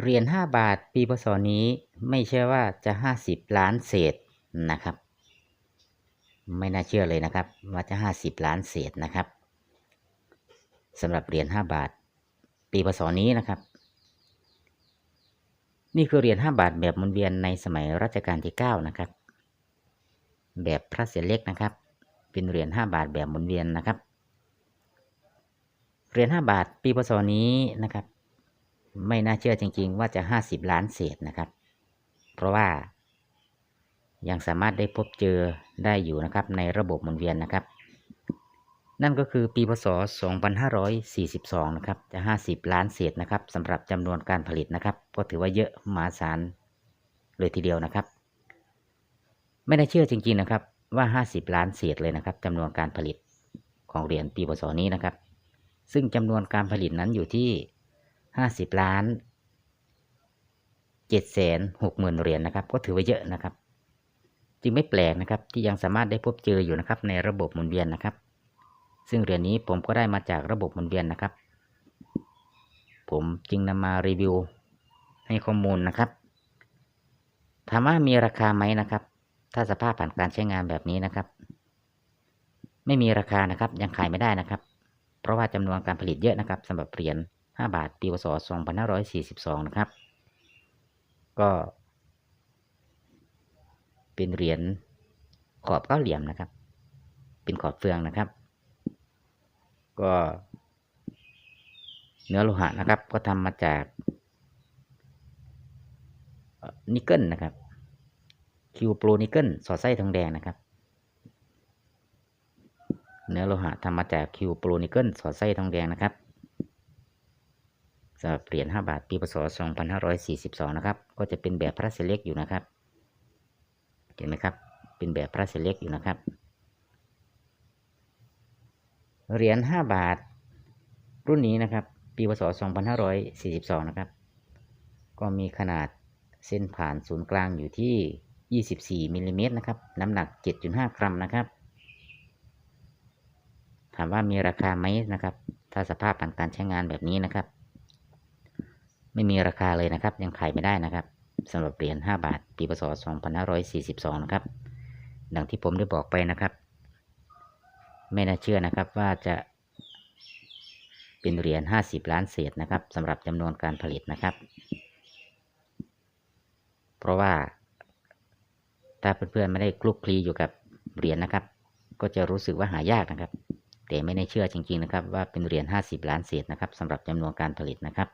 เหรียญ5บาทปีพศนี้ไม่ใช่ว่าจะ 50 ล้านเศษนะครับ ไม่น่าเชื่อเลยนะครับ ว่าจะ 50 ล้านเศษนะครับสำหรับเหรียญ5บาท ปีพศนี้นะครับ นี่คือเหรียญ5บาทแบบมุนเวียนในสมัยรัชกาลที่9นะครับ แบบพระเศษเล็กนะครับ เป็นเหรียญ5บาทแบบมุนเวียนนะครับเหรียญ5บาทปีพศนี้นะครับ ไม่น่าเชื่อจริง ๆ ว่าจะ 50 ล้านเศษนะครับ เพราะว่า ยังสามารถได้พบเจอได้อยู่นะครับ ในระบบหมุนเวียนนะครับ นั่นก็คือปีพศ 2542 นะครับ จะ 50 ล้านเศษนะครับสำหรับจำนวนการผลิตนะครับ ก็ถือว่าเยอะมหาศาลเลยทีเดียวนะครับ ไม่น่าเชื่อจริง ๆ นะครับว่า 50 ล้านเศษเลยนะครับจำนวนการผลิตของเหรียญปีพศนี้นะครับ ซึ่งจำนวนการผลิตนั้นอยู่ที่ 50ล้าน7แสน6หมื่นเหรียญนะครับ ก็ถือว่าเยอะนะครับ จึงไม่แปลกนะครับที่ยังสามารถได้พบเจออยู่นะครับ ในระบบหมุนเวียนนะครับ ซึ่งเหรียญนี้ผมก็ได้มาจากระบบหมุนเวียนนะครับ ผมจึงนำมารีวิวให้ข้อมูลนะครับถามว่ามีราคาไหมนะครับ ถ้าสภาพผ่านการใช้งานแบบนี้นะครับ ไม่มีราคานะครับ ยังขายไม่ได้นะครับ เพราะว่าจำนวนการผลิตเยอะนะครับสำหรับเหรียญ 5 บาท ปีพศ2542 นะครับ ก็ เป็นเหรียญขอบเก้าเหลี่ยมนะครับ เป็นขอบเฟืองนะครับ ก็เนื้อโลหะนะครับ ก็ทำมาจากนิกเกิลนะครับ คิวโปรนิกเกิลสอดไส้ทองแดงนะครับ เนื้อโลหะทำมาจากคิวโปรนิกเกิลสอดไส้ทองแดงนะครับ สำหรับเหรียญ5บาทปีพศ 2542 นะครับ ก็จะเป็นแบบพระเซเล็กอยู่นะครับ เห็นไหมครับ เป็นแบบพระเซเล็กอยู่นะครับ เหรียญ5บาทรุ่นนี้นะครับ ปีพศ 2542 นะครับ ก็มีขนาดเส้นผ่านศูนย์กลางอยู่ที่ 24มิลลิเมตรนะครับ น้ำหนัก 7.5 กรัมนะครับ ถามว่ามีราคาไหมนะครับ ถ้าสภาพผ่านการใช้งานแบบนี้นะครับ ไม่มีราคาเลยนะครับ ยังขายไม่ได้นะครับสำหรับเหรียญ5บาท ปีพศ2542 นะครับ ดังที่ผมได้บอกไปนะครับ ไม่น่าเชื่อนะครับว่าจะเป็นเหรียญ50 ล้านเศษนะครับสำหรับจำนวนการผลิตนะครับ เพราะว่าถ้าเพื่อนๆไม่ได้คลุกคลีอยู่กับเหรียญนะครับ ก็จะรู้สึกว่าหายากนะครับ แต่ไม่ได้เชื่อจริง ๆนะครับ ว่าเป็นเหรียญ50 ล้านเศษนะครับสำหรับจำนวนการผลิตนะครับ